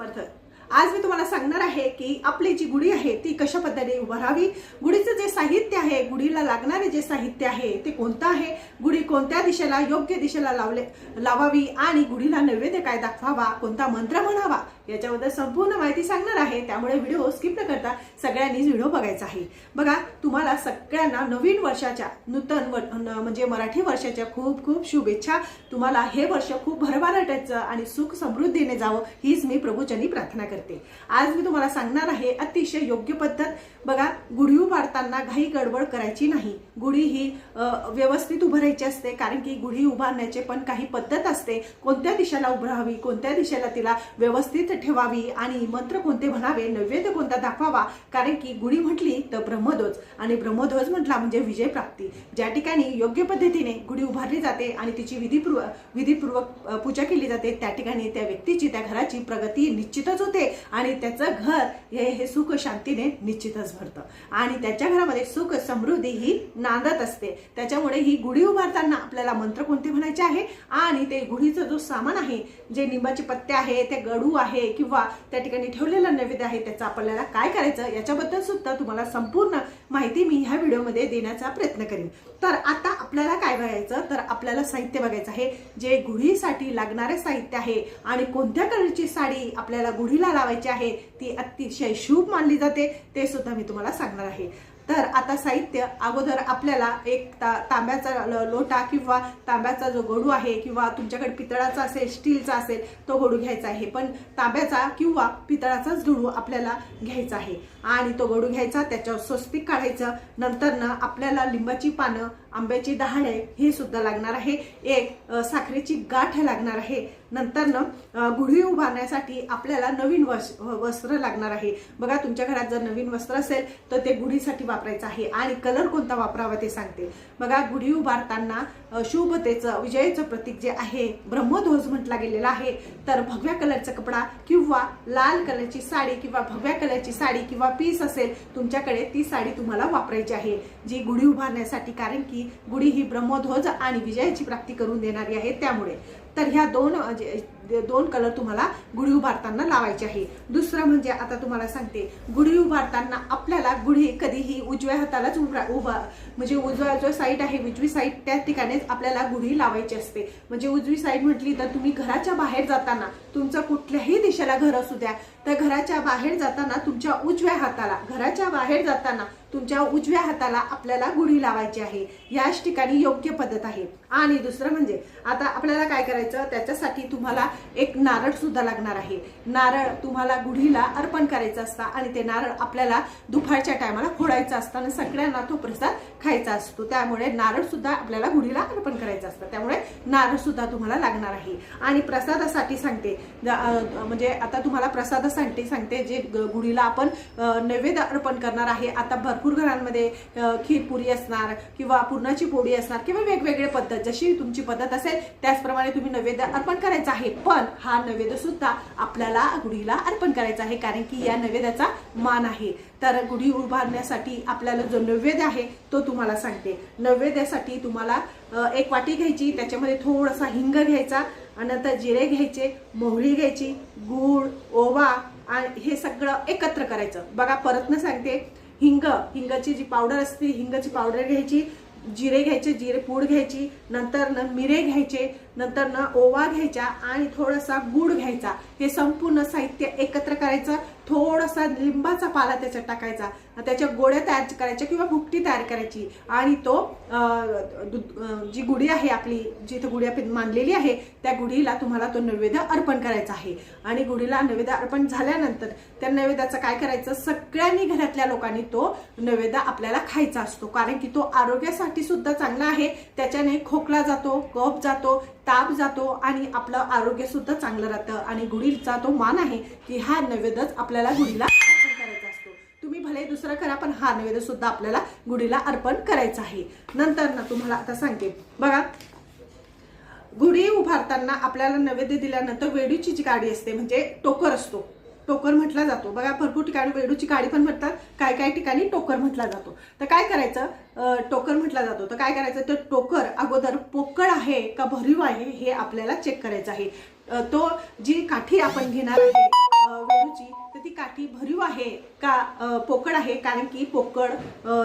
समर्थ. आज मी तुम्हाला सांगणार आहे की आपली जी गुढी आहे ती कशा पद्धतीने उभारावी गुढीचं जे साहित्य आहे गुढीला लागणारे जे साहित्य आहे ते कोणतं आहे? गुढी कोणत्या दिशेला योग्य दिशेला लावले लावावी आणि गुढीला नैवेद्य काय दाखवावा? कोणता मंत्र म्हणावा? याच्याबद्दल संपूर्ण माहिती सांगणार आहे. त्यामुळे व्हिडिओ स्किप न करता सगळ्यांनीच व्हिडिओ बघायचा आहे. बघा तुम्हाला सगळ्यांना नवीन वर्षाच्या नूतन न- म्हणजे मराठी वर्षाच्या खूप खूप शुभेच्छा. तुम्हाला हे वर्ष खूप भरभराटायचं आणि सुख समृद्धीने जावं हीच मी प्रभूचनी प्रार्थना करते. आज मी तुम्हाला सांगणार आहे अतिशय योग्य पद्धत. बघा गुढीऊ पाडताना घाई गडबड करायची नाही. गुढी ही व्यवस्थित व्यवस्थित उभारायची असते कारण की गुढी उभारण्याचे पण काही पद्धत असते. कोणत्या दिशेला उभारावी कोणत्या दिशेला तिला व्यवस्थित ठेवावी आणि मंत्र कोणते म्हणावे नैवेद्य कोणता दाखवावा कारण की गुढी म्हटली तर ब्रह्मध्वज आणि ब्रह्मध्वज म्हटला म्हणजे विजय प्राप्ती. ज्या ठिकाणी योग्य पद्धतीने गुढी उभारली जाते आणि तिची विधीपूर्व विधीपूर्वक पूजा केली जाते त्या ठिकाणी त्या व्यक्तीची त्या घराची प्रगती निश्चितच होते आणि त्याचं घर हे हे सुख शांतीने निश्चितच भरतं. आणि त्याच्या घरामध्ये सुख समृद्धी ही नांदत असते. त्याच्यामुळे ही गुढी उभारताना आपल्याला मंत्र कोणते म्हणायचे आहे? आणि ते गुढीचं जो सामान आहे जे निंबाचे पत्ते आहे ते गडू आहे किंवा त्या ठिकाणी ठेवलेला नैवेद्य आहे त्याचं आपल्याला काय करायचं? याच्याबद्दल सुद्धा तुम्हाला संपूर्ण माहिती मी ह्या व्हिडिओमध्ये देण्याचा प्रयत्न करेन. तर आता आपल्याला काय बघायचं? तर आपल्याला साहित्य बघायचं आहे. जे गुढीसाठी लागणारे साहित्य आहे आणि कोणत्या कलरची साडी आपल्याला गुढीला लावायची आहे ती अतिशय शुभ मानली जाते. ते सुद्धा मी तुम्हाला सांगणार आहे. तर आता साहित्य अगोदर आपल्याला एक ता तांब्याचा लोटा किंवा तांब्याचा जो गडू आहे किंवा तुमच्याकडे पितळाचा असेल स्टीलचा असेल तो गडू घ्यायचा आहे. पण तांब्याचा किंवा पितळाचाच गडू आपल्याला घ्यायचा आहे. आणि तो गडू घ्यायचा त्याच्यावर स्वस्तिक काढायचं. नंतर ना आपल्याला लिंबाची पानं आंब्याची डहाळे हे सुद्धा लागणार आहे. एक साखरेची गाठ लागणार आहे. नंतर ना गुढी उभारण्यासाठी आपल्याला नवीन वस वस्त्र लागणार आहे. बघा तुमच्या घरात जर नवीन वस्त्र असेल तर ते गुढीसाठी वापरायचं आहे. आणि कलर कोणता वापरावा ते सांगते. बघा गुढी उभारताना शुभतेचं विजयाचं प्रतीक जे आहे ब्रह्मध्वज म्हटला गेलेला आहे. तर भगव्या कलरचा कपडा किंवा लाल कलरची साडी किंवा भगव्या कलरची साडी किंवा पीस असेल तुमच्याकडे ती साडी तुम्हाला वापरायची आहे. जी गुढी उभारण्यासाठी कारण की गुढी ही ब्रह्मध्वज आणि विजयाची प्राप्ती करून देणारी आहे त्यामुळे. तर ह्या दोन दोन कलर तुम्हाला गुढी उभारताना लावायचे आहे. दुसरं म्हणजे आता तुम्हाला सांगते गुढी उभारताना आपल्याला गुढी कधीही उजव्या हातालाच उभा उभा म्हणजे उजव्या जो साईड आहे उजवी साईड त्या ठिकाणीच आपल्याला गुढी लावायची असते. म्हणजे उजवी साईड म्हटली तर तुम्ही घराच्या बाहेर जाताना तुमचं कुठल्याही दिशेला घर असू द्या तर घराच्या बाहेर जाताना तुमच्या उजव्या हाताला घराच्या बाहेर जाताना तुमच्या उजव्या हाताला आपल्याला गुढी लावायची आहे. याच ठिकाणी योग्य पद्धत आहे. आणि दुसरं म्हणजे आता आपल्याला काय करायचं? त्याच्यासाठी तुम्हाला एक नारळ सुद्धा लागणार आहे. नारळ तुम्हाला गुढीला अर्पण करायचं असतं आणि ते नारळ आपल्याला दुपारच्या टायमाला फोडायचं असतं आणि सगळ्यांना तो प्रसाद खायचा असतो. त्यामुळे नारळ सुद्धा आपल्याला गुढीला अर्पण करायचं असतं. त्यामुळे नारळ सुद्धा तुम्हाला लागणार आहे. आणि प्रसादासाठी सांगते म्हणजे आता तुम्हाला प्रसादासाठी सांगते जे ग- गुढीला आपण नैवेद्य अर्पण करणार आहे. आता भरपूर घरांमध्ये खीरपुरी असणार किंवा पुरणाची पोळी असणार किंवा वेगवेगळे पद्धत. जशी तुमची पद्धत असेल त्याचप्रमाणे तुम्ही नैवेद्य अर्पण करायचं आहे. पण हा नैवेद्य सुद्धा आपल्याला गुढीला अर्पण करायचा आहे कारण की या नैवेद्याचा मान आहे. तर गुढी उभारण्यासाठी आपल्याला जो नैवेद्य आहे तो तुम्हाला सांगते. नैवेद्यासाठी तुम्हाला एक वाटी घ्यायची त्याच्यामध्ये थोडासा हिंग घ्यायचा आणि नंतर जिरे घ्यायचे मोहळी घ्यायची गूळ ओवा आणि हे सगळं एकत्र करायचं. बघा परत न सांगते. हिंग हिंगाची जी पावडर असते हिंगाची पावडर घ्यायची जिरे घ्यायचे जिरे पूड घ्यायची नंतर न मिरे घ्यायचे नंतर न ओवा घ्यायचा आणि थोडासा गुड घ्यायचा. हे संपूर्ण साहित्य एकत्र करायचं. थोडासा लिंबाचा पाला त्याच्यात टाकायचा. त्याच्या गोळ्या तयार करायच्या किंवा भुकटी तयार करायची. आणि तो जी गुढी आहे आपली जिथे गुढी मानलेली मांडलेली आहे त्या गुढीला तुम्हाला तो नैवेद्य अर्पण करायचा आहे. आणि गुढीला नैवेद्य अर्पण झाल्यानंतर त्या नैवेद्याचं काय करायचं? सगळ्यांनी घरातल्या लोकांनी तो नैवेद्य आपल्याला खायचा असतो. कारण की तो आरोग्यासाठी सुद्धा चांगला आहे. त्याच्याने खोकला जातो कफ जातो ताप जातो आणि आपलं आरोग्य सुद्धा चांगलं राहतं. आणि गुढीचा तो मान आहे की हा नैवेद्यच आपल्याला गुढीला अर्पण करायचा असतो. तुम्ही भले दुसरं करा पण हा नैवेद्य सुद्धा आपल्याला गुढीला अर्पण करायचा आहे. नंतर ना तुम्हाला आता सांगते. बघा गुढी उभारताना आपल्याला नैवेद्य दिल्यानंतर वेडूची जी गाडी असते म्हणजे टोकर असतो. टोकर म्हटला जातो. बघा भरपूर ठिकाणी वेडूची काडी पण म्हणतात काय काय ठिकाणी टोकर म्हटला जातो. तर काय करायचं? टोकर म्हटला जातो. तर काय करायचं? तर टोकर अगोदर पोकळ आहे का भरीव आहे हे आपल्याला चेक करायचं आहे. तो जी काठी आपण घेणार आहे वेडूची तर ती काठी भरीव आहे का पोकळ आहे? कारण की पोकळ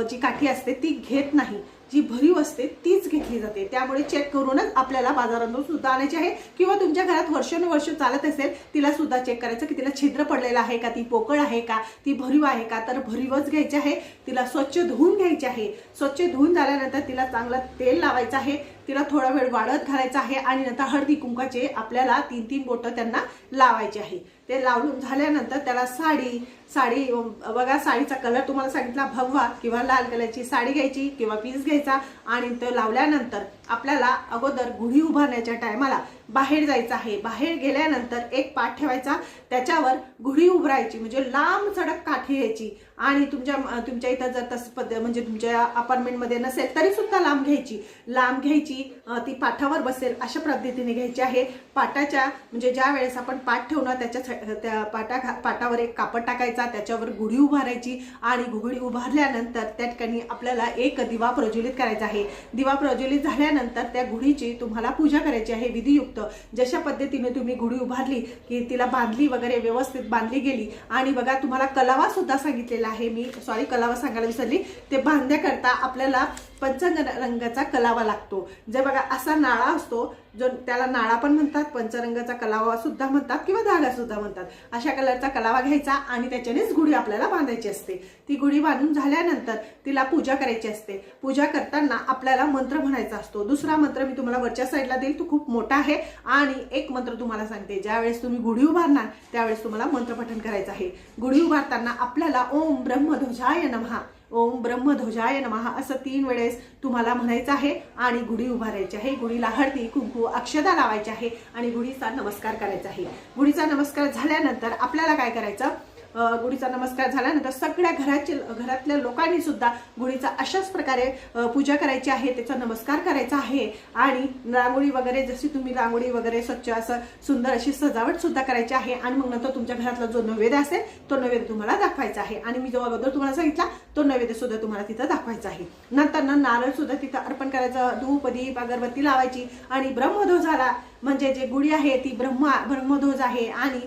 जी काठी असते ती घेत नाही. जी भरीव असते तीच घेतली जाते. त्यामुळे चेक करूनच आपल्याला बाजारातून सुद्धा आणायची आहे. किंवा तुमच्या घरात वर्षानुवर्ष चालत असेल तिला सुद्धा चेक करायचं की तिला छिद्र पडलेलं आहे का ती पोकळ आहे का ती भरीव आहे का? तर भरीवच घ्यायची आहे. तिला स्वच्छ धुवून घ्यायची आहे. स्वच्छ धुवून झाल्यानंतर तिला चांगलं तेल लावायचं आहे. तिला थोडा वेळ वाढत घालायचा आहे आणि नंतर हळदी कुंकाचे आपल्याला तीन तीन बोटं त्यांना लावायचे आहे. ते लावून झाल्यानंतर त्याला साडी साडी बघा साडीचा कलर तुम्हाला सांगितला भगवा किंवा लाल कलरची साडी घ्यायची किंवा पीस घ्यायचा आणि तो लावल्यानंतर आपल्याला अगोदर गुढी उभारण्याच्या टायमाला बाहेर जायचं आहे. बाहेर गेल्यानंतर एक पाठ ठेवायचा. त्याच्यावर गुढी उभारायची म्हणजे लांब सडक काठी घ्यायची आणि तुमच्या तुमच्या इथं जर तसं पद म्हणजे तुमच्या अपार्टमेंटमध्ये नसेल तरी सुद्धा लांब घ्यायची. लांब घ्यायची ती पाठावर बसेल अशा पद्धतीने घ्यायची आहे. पाटाच्या म्हणजे ज्या वेळेस आपण पाठ ठेवणार त्याच्या त्या पाटा पाटावर एक कापड टाकायचा त्याच्यावर गुढी उभारायची आणि घुगडी उभारल्यानंतर त्या ठिकाणी आपल्याला एक दिवा प्रज्वलित करायचा आहे. दिवा प्रज्वलित झाल्यानंतर त्या गुढीची तुम्हाला पूजा करायची आहे विधियुक्त. जशा पद्धतीने तुम्ही गुढी उभारली की तिला बांधली वगैरे व्यवस्थित बांधली गेली. आणि बघा तुम्हाला कलावा सुद्धा सांगितलेला आहे मी. सॉरी कलावा सांगायला विसरली. ते बांधण्याकरता आपल्याला पंचरंग रंगाचा कलावा लागतो. जे बघा असा नाळा असतो जो त्याला नाळा पण म्हणतात पंचरंगाचा कलावा सुद्धा म्हणतात किंवा धागा सुद्धा म्हणतात. अशा कलरचा कलावा घ्यायचा आणि त्याच्यानेच गुढी आपल्याला बांधायची असते. ती गुढी बांधून झाल्यानंतर तिला पूजा करायची असते. पूजा करताना आपल्याला मंत्र म्हणायचा असतो. दुसरा मंत्र मी तुम्हाला वरच्या साईडला देईल तो खूप मोठा आहे. आणि एक मंत्र तुम्हाला सांगते. ज्यावेळेस तुम्ही गुढी उभारणार त्यावेळेस तुम्हाला मंत्रपठण करायचं आहे. गुढी उभारताना आपल्याला ओम ब्रह्मध्वजाय नमहा ओम ब्रह्मध्वजाय नमः. असं तीन वेळेस तुम्हाला म्हणायचं आहे आणि गुढी उभारायची आहे. गुढीला हळदी कुंकू अक्षदा लावायची आहे आणि गुढीचा नमस्कार करायचा आहे. गुढीचा नमस्कार झाल्यानंतर आपल्याला काय करायचं? गुढीचा नमस्कार झाल्यानंतर सगळ्या घराचे घरातल्या लोकांनी सुद्धा गुढीचा अशाच प्रकारे पूजा करायची आहे त्याचा नमस्कार करायचा आहे. आणि रांगोळी वगैरे जशी तुम्ही रांगोळी वगैरे स्वच्छ असं सुंदर अशी सजावट सुद्धा करायची आहे. आणि मग नंतर तुमच्या घरातला जो नैवेद्य असेल तो नैवेद्य तुम्हाला दाखवायचा आहे. आणि मी जो अगोदर तुम्हाला सांगितला तो नैवेद्य सुद्धा तुम्हाला तिथं दाखवायचा आहे. नंतर ना नारळ सुद्धा तिथं अर्पण करायचं धूप दीप अगरबत्ती लावायची आणि ब्रह्मध्वजाला म्हणजे जे गुढी आहे ती ब्रह्मा ब्रह्मध्वज आहे आणि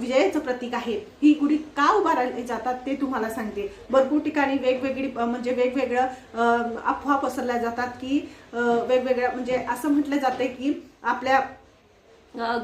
विजयाचं प्रतीक आहे. ही गुढी का उभारली जातात ते तुम्हाला सांगते. भरपूर ठिकाणी वेगवेगळी म्हणजे वेगवेगळं अफवा पसरल्या जातात की वेगवेगळ्या म्हणजे असं म्हटलं जाते की आपल्या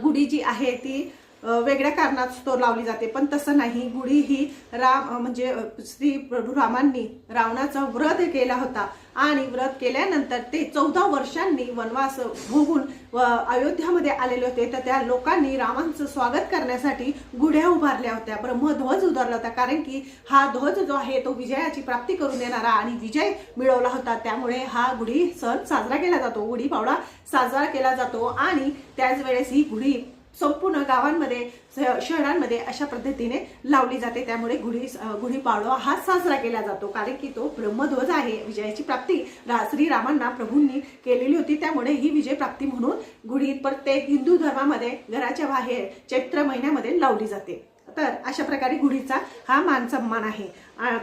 गुढी जी आहे ती वेगळ्या कारणास्तव लावली जाते. पण तसं नाही. गुढी ही राम म्हणजे श्री प्रभू रामांनी रावणाचा व्रत केला होता. आणि व्रत केल्यानंतर ते चौदा वर्षांनी वनवास भोगून व अयोध्यामध्ये आलेले होते. तर त्या लोकांनी रामांचं स्वागत करण्यासाठी गुढ्या उभारल्या होत्या. ब्रह्मध्वज उभारला होता. कारण की हा ध्वज जो आहे तो विजयाची प्राप्ती करून देणारा आणि विजय मिळवला होता. त्यामुळे हा गुढी सण साजरा केला जातो. गुढी पावडा साजरा केला जातो. आणि त्याच वेळेस ही गुढी संपूर्ण गावांमध्ये श- शहरांमध्ये अशा पद्धतीने लावली जाते. त्यामुळे गुढी गुढीपाडवा हा साजरा केला जातो. कारण की तो ब्रह्मध्वज आहे. विजयाची प्राप्ती रा- श्रीरामांना प्रभूंनी केलेली होती. त्यामुळे ही विजय प्राप्ती म्हणून गुढी प्रत्येक हिंदू धर्मामध्ये घराच्या बाहेर चैत्र महिन्यामध्ये लावली जाते. तर अशा प्रकारे गुढीचा हा मान सन्मान आहे.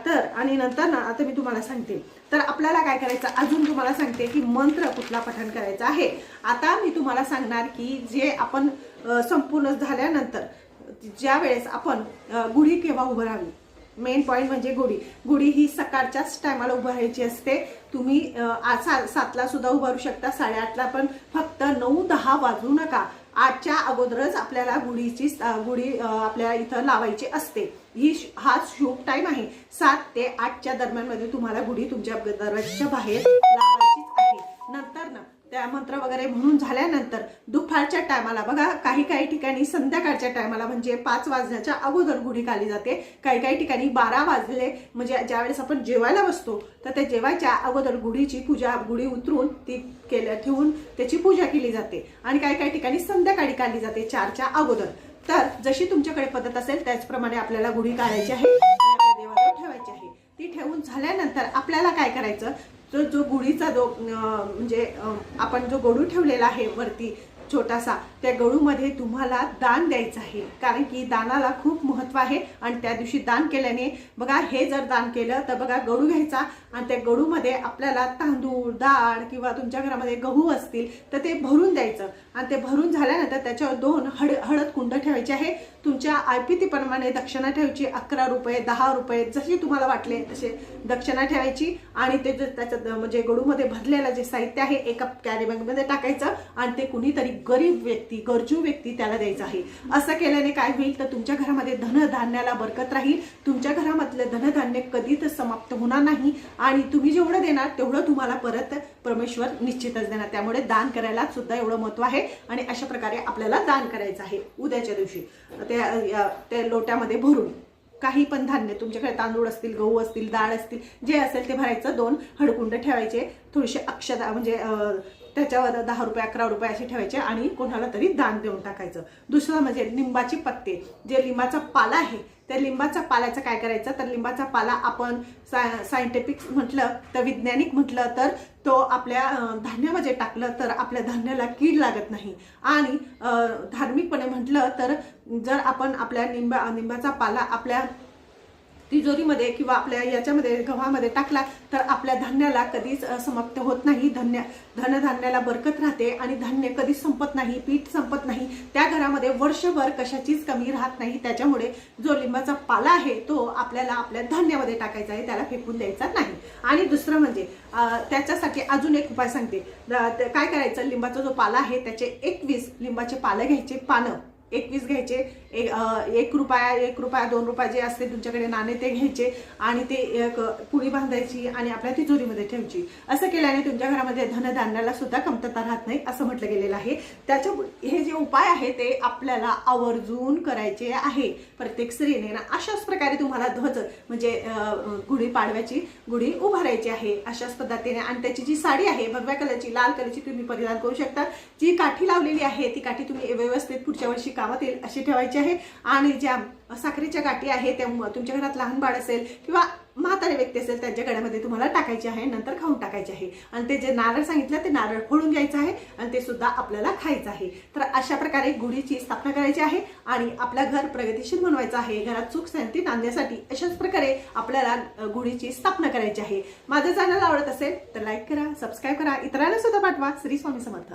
तर आणि नंतर ना आता मी तुम्हाला सांगते. तर आपल्याला काय करायचं? अजून तुम्हाला सांगते की मंत्र कुठला पठण करायचा आहे. आता मी तुम्हाला सांगणार की जे आपण संपूर्ण झाल्यानंतर ज्या वेळेस आपण गुढी केव्हा उभारावी मेन पॉईंट म्हणजे गुढी. गुढी ही सकाळच्याच टायमाला उभारायची असते. तुम्ही सा- सातला सुद्धा उभारू शकता साडेआठला पण फक्त नऊ दहा वाजू नका. आठच्या अगोदरच आपल्याला गुढीची गुढी आपल्याला आपल्या इथं लावायची असते. ही श- हा शुभ टाईम आहे. सात ते आठच्या दरम्यानमध्ये तुम्हाला गुढी तुमच्या दरवाजाच्या बाहेर लावायची त्या मंत्र वगैरे म्हणून झाल्यानंतर दुपारच्या टायमाला बघा काही काही ठिकाणी संध्याकाळच्या टायमाला म्हणजे पाच वाजण्याच्या अगोदर गुढी काढली जाते. काही काही ठिकाणी बारा वाजले म्हणजे ज्यावेळेस आपण जेवायला बसतो तर त्या जेवायच्या अगोदर गुढीची पूजा गुढी उतरून ती केल्या ठेवून त्याची पूजा केली जाते. आणि काही काही ठिकाणी संध्याकाळी काढली जाते चारच्या अगोदर. तर जशी तुमच्याकडे पद्धत असेल त्याचप्रमाणे आपल्याला गुढी काढायची आहे आणि आपल्या ठेवायची आहे. ती ठेवून झाल्यानंतर आपल्याला काय करायचं? जो जो गुढीचा जो म्हणजे आपण जो गडू ठेवलेला आहे वरती छोटासा त्या गडूमध्ये तुम्हाला दान द्यायचं आहे. कारण की दानाला खूप महत्त्व आहे आणि त्या दिवशी दान केल्याने बघा हे जर दान केलं तर बघा गडू घ्यायचा आणि त्या गडूमध्ये आपल्याला तांदूळ डाळ किंवा तुमच्या घरामध्ये गहू असतील तर ते भरून द्यायचं. आणि ते भरून झाल्यानंतर त्याच्यावर दोन हड हळद कुंड ठेवायचे आहे. तुमच्या आयपीतीप्रमाणे दक्षिणा ठेवायची अकरा रुपये दहा रुपये जशी तुम्हाला वाटले तसे दक्षिणा ठेवायची. आणि ते जर त्याचं म्हणजे गडूमध्ये भरलेलं जे साहित्य आहे एका कॅरीबॅगमध्ये टाकायचं आणि ते कुणीतरी गरीब व्यक्ती गरजू व्यक्ती त्याला द्यायचं आहे. असं केल्याने काय होईल? तर तुमच्या घरामध्ये धनधान्याला बरकत राहील. तुमच्या घरामधलं धनधान्य कधीच समाप्त होणार नाही. आणि तुम्ही जेवढं देणार तेवढं तुम्हाला परत परमेश्वर निश्चितच देणार. त्यामुळे दान करायला सुद्धा एवढं महत्त्व आहे. आणि अशा प्रकारे आपल्याला दान करायचं आहे उद्याच्या दिवशी. त्या त्या लोट्यामध्ये भरून. काही पण धान्य तुमच्याकडे तांदूळ असतील गहू असतील डाळ असतील जे असेल ते भरायचं दोन हडकुंड ठेवायचे. थोडीशी अक्षता म्हणजे त्याच्यावर दहा रुपये अकरा रुपये असे ठेवायचे आणि कोणाला तरी दान देऊन टाकायचं. दुसरं म्हणजे लिंबाचे पत्ते. जे लिंबाचा पाला आहे त्या लिंबाचा पाल्याचं काय करायचं? तर लिंबाचा पाला आपण सायंटिफिक म्हटलं तर वैज्ञानिक म्हटलं तर तो आपल्या धान्यामध्ये टाकलं तर आपल्या धान्याला कीड लागत नाही. आणि धार्मिकपणे म्हटलं तर जर आपण आपल्या लिंबा लिंबाचा पाला आपल्या तिजोरीमध्ये किंवा आपल्या याच्यामध्ये गव्हामध्ये टाकला तर आपल्या धान्याला कधीच समाप्त होत नाही. धन्य धनधान्याला बरकत राहते आणि धान्य कधीच संपत नाही पीठ संपत नाही. त्या घरामध्ये वर्षभर कशाचीच कमी राहत नाही. त्याच्यामुळे जो लिंबाचा पाला आहे तो आपल्याला आपल्या धान्यामध्ये टाकायचा आहे. त्याला फेकून द्यायचा नाही. आणि दुसरं म्हणजे त्याच्यासाठी अजून एक उपाय सांगते. ते काय करायचं? लिंबाचा जो पाला आहे त्याचे एकवीस लिंबाचे पालं घ्यायचे. पानं. एकवीस घ्यायचे. एक एक रुपया एक रुपया दोन रुपया जे असते तुमच्याकडे नाणे ते घ्यायचे आणि ते एक पुडी बांधायची आणि आपल्या तिजोरीमध्ये ठेवायची. असं केल्याने तुमच्या घरामध्ये धनधान्याला सुद्धा कमतरता राहत नाही असं म्हटलं गेलेलं आहे. त्याच्या हे जे उपाय आहे ते आपल्याला आवर्जून करायचे आहे. प्रत्येक स्त्रीने ना अशाच प्रकारे तुम्हाला ध्वज म्हणजे गुढी पाडव्याची गुढी उभारायची आहे. अशाच पद्धतीने आणि त्याची जी साडी आहे भगव्या कलरची लाल कलरची तुम्ही परिधान करू शकता. जी काठी लावलेली आहे ती काठी तुम्ही व्यवस्थित पुढच्या वर्षी कामात येईल अशी ठेवायची आहे. आणि ज्या साखरेच्या गाठी आहे त्या तुमच्या घरात लहान बाळ असेल किंवा म्हातारे व्यक्ती असेल त्यांच्या गळ्यामध्ये तुम्हाला टाकायची आहे नंतर खाऊन टाकायचे आहे. आणि ते जे नारळ सांगितलं ते नारळ फोडून घ्यायचं आहे आणि ते सुद्धा आपल्याला खायचं आहे. तर अशा प्रकारे गुढीची स्थापना करायची आहे आणि आपलं घर प्रगतीशील बनवायचं आहे. घरात सुख शांती नांदण्यासाठी अशाच प्रकारे आपल्याला गुढीची स्थापना करायची आहे. माझं चॅनल आवडत असेल तर लाईक करा सबस्क्राईब करा. इतरांना सुद्धा पाठवा. श्री स्वामी समर्थ.